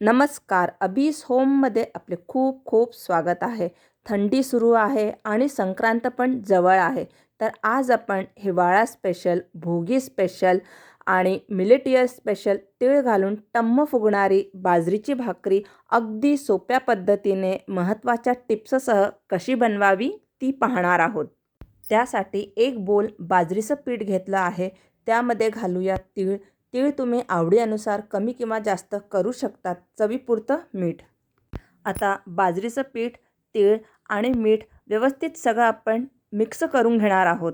नमस्कार. अबीस होममध्ये आपले खूप खूप स्वागत आहे. थंडी सुरू आहे आणि संक्रांत पण जवळ आहे. तर आज आपण हिवाळा स्पेशल भोगी स्पेशल आणि मिलेटियर स्पेशल तीळ घालून टम्म फुगणारी बाजरीची भाकरी अगदी सोप्या पद्धतीने महत्त्वाच्या टिप्ससह कशी बनवावी ती पाहणार आहोत. त्यासाठी एक बोल बाजरीचं पीठ घेतलं आहे. त्यामध्ये घालूया तीळ. तीळ तुम्ही आवडीनुसार कमी किंवा जास्त करू शकतात. चवीपुरतं मीठ. आता बाजरीचं पीठ तीळ आणि मीठ व्यवस्थित सगळं आपण मिक्स करून घेणार आहोत.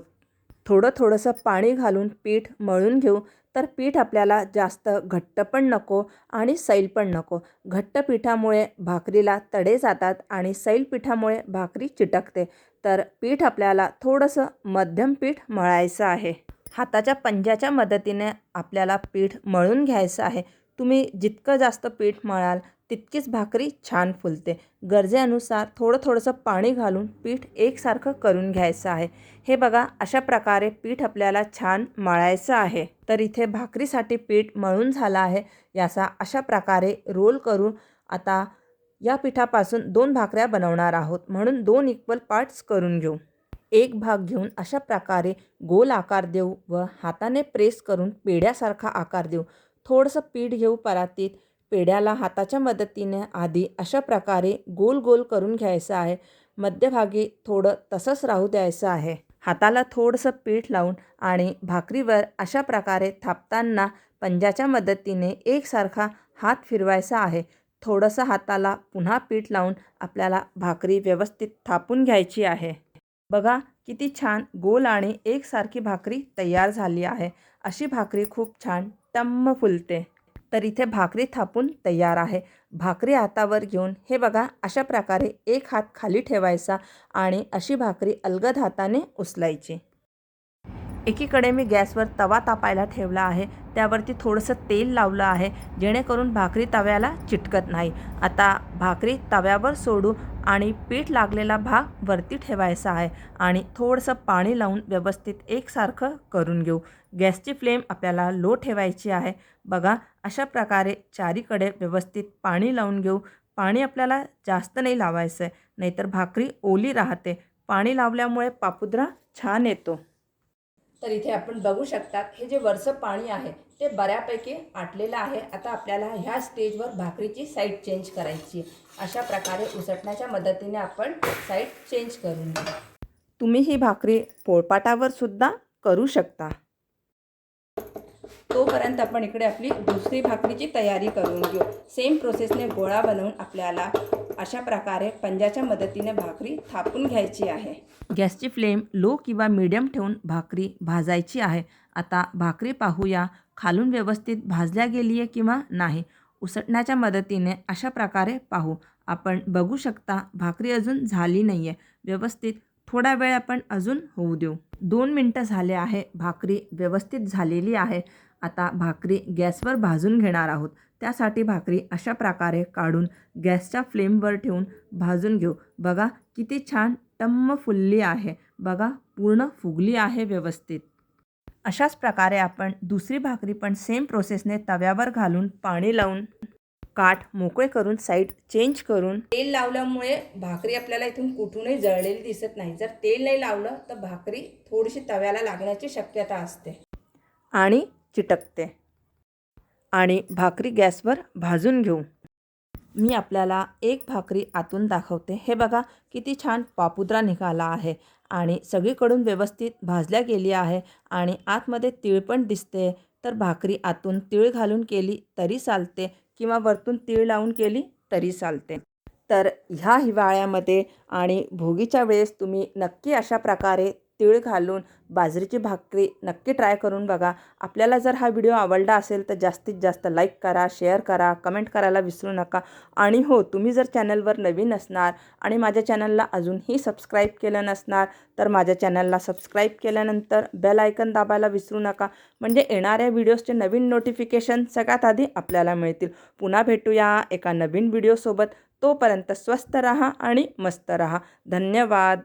थोडं थोडंसं पाणी घालून पीठ मळून घेऊ तर पीठ आपल्याला जास्त घट्ट पण नको आणि सैल पण नको. घट्ट पिठामुळे भाकरीला तडे जातात आणि सैल पिठामुळे भाकरी चिटकते. तर पीठ आपल्याला थोडंसं मध्यम पीठ मळायचं आहे. हाताच्या पंजाच्या मदतीने आपल्याला पीठ मळून घ्यायचं आहे. तुम्ही जितकं जास्त पीठ मळाल तितकीच भाकरी छान फुलते. गरजेनुसार थोडं थोडंसं पाणी घालून पीठ एकसारखं करून घ्यायचं आहे. हे बघा अशा प्रकारे पीठ आपल्याला छान मळायचं आहे. तर इथे भाकरीसाठी पीठ मळून झालं आहे. याचा अशा प्रकारे रोल करून आता या पिठापासून दोन भाकऱ्या बनवणार आहोत. म्हणून दोन इक्वल पार्ट्स करून घेऊ. एक भाग घेऊन अशा प्रकारे गोल आकार देऊ व हाताने प्रेस करून पेड्यासारखा आकार देऊ. थोडंसं पीठ घेऊ परातीत. पेड्याला हाताच्या मदतीने आधी अशा प्रकारे गोल गोल करून घ्यायचं आहे. मध्यभागी थोडं तसंच राहू द्यायचं आहे. हाताला थोडंसं पीठ लावून आणि भाकरीवर अशा प्रकारे थापताना पंजाच्या मदतीने एकसारखा हात फिरवायचा आहे. थोडंसं हाताला पुन्हा पीठ लावून आपल्याला भाकरी व्यवस्थित थापून घ्यायची आहे. बघा किती छान गोल आणि एकसारखी भाकरी तयार झाली आहे. अशी भाकरी खूप छान टम्म फुलते. तर इथे भाकरी थापून तयार आहे. भाकरी हातावर घेऊन हे बघा अशा प्रकारे एक हात खाली ठेवायचा आणि अशी भाकरी अलगद हाताने उचलायची. एकीकडे मी गॅसवर तवा तापायला ठेवला आहे. त्यावरती थोडंसं तेल लावलं आहे जेणेकरून भाकरी तव्याला चिटकत नाही. आता भाकरी तव्यावर सोडू आणि पीठ लागलेला भाग वरती ठेवायचा आहे आणि थोडंसं पाणी लावून व्यवस्थित एकसारखं करून घेऊ. गॅसची फ्लेम आपल्याला लो ठेवायची आहे. बघा अशा प्रकारे चारीकडे व्यवस्थित पाणी लावून घेऊ. पाणी आपल्याला जास्त नाही लावायचं आहे नाहीतर भाकरी ओली राहते. पाणी लावल्यामुळे पापुद्रा छान येतो. तर इथे आपण बघू शकतात हे जे वरचं पाणी आहे ते बऱ्यापैकी आटलेलं आहे. आता आपल्याला ह्या स्टेजवर भाकरीची साईड चेंज करायची अशा प्रकारे उसटण्याच्या मदतीने आपण साईड चेंज करून घेऊ. तुम्ही ही भाकरी पोळपाटावर सुद्धा करू शकता. तोपर्यंत आपण इकडे आपली दुसरी भाकरीची तयारी करून घेऊ. सेम प्रोसेसने गोळा बनवून आपल्याला अशा प्रकारे पंजाच्या मदतीने भाकरी थापून घ्यायची आहे. गॅसची फ्लेम लो किंवा मीडियम ठेवून भाकरी भाजायची आहे. आता भाकरी पाहूया खालून व्यवस्थित भाजल्या गेली आहे किंवा नाही उसटण्याच्या मदतीने अशा प्रकारे पाहू. आपण बघू शकता भाकरी अजून झाली नाही आहे व्यवस्थित थोडा वेळ आपण अजून होऊ देऊ. दोन मिनटं झाले आहे भाकरी व्यवस्थित झालेली आहे. आता भाकरी गॅसवर भाजून घेणार आहोत. त्यासाठी भाकरी अशा प्रकारे काढून गॅसच्या फ्लेमवर ठेवून भाजून घेऊ. बघा किती छान टम्म फुलली आहे. बघा पूर्ण फुगली आहे व्यवस्थित. अशाच प्रकारे आपण दुसरी भाकरी पण सेम प्रोसेसने तव्यावर घालून पाणी लावून काठ मोकळे करून साईड चेंज करून तेल लावल्यामुळे भाकरी आपल्याला इथून कुठूनही जळलेली दिसत नाही. जर तेल नाही लावलं तर भाकरी थोडीशी तव्याला लागण्याची शक्यता असते आणि चिटकते. आणि भाकरी गॅसवर भाजून घेऊ. मी आपल्याला एक भाकरी आतून दाखवते. हे बघा किती छान पापुद्रा निघाला आहे. आणि सगळीकडून व्यवस्थित भाजल्या गेली आहे आणि आतमध्ये तीळ पण दिसते. तर भाकरी आतून तीळ घालून केली तरी चालते किंवा वरतून तीळ लावून केली तरी चालते. तर ह्या हिवाळ्यामध्ये आणि भोगीच्या वेळेस तुम्ही नक्की अशा प्रकारे तीळ घालून बाजरीची भाकरी नक्की ट्राय करून बघा. आपल्याला जर हा व्हिडिओ आवडला असेल तर जास्तीत जास्त लाईक करा शेअर करा कमेंट करायला विसरू नका. आणि हो तुम्ही जर चॅनलवर नवीन असणार आणि माझ्या चॅनलला अजूनही सबस्क्राईब केलं नसणार तर माझ्या चॅनलला सबस्क्राईब केल्यानंतर बेल आयकन दाबायला विसरू नका. म्हणजे येणाऱ्या व्हिडिओजचे नवीन नोटिफिकेशन सगळ्यात आधी आपल्याला मिळतील. पुन्हा भेटूया एका नवीन व्हिडिओसोबत तोपर्यंत स्वस्त रहा आणि मस्त रहा. धन्यवाद.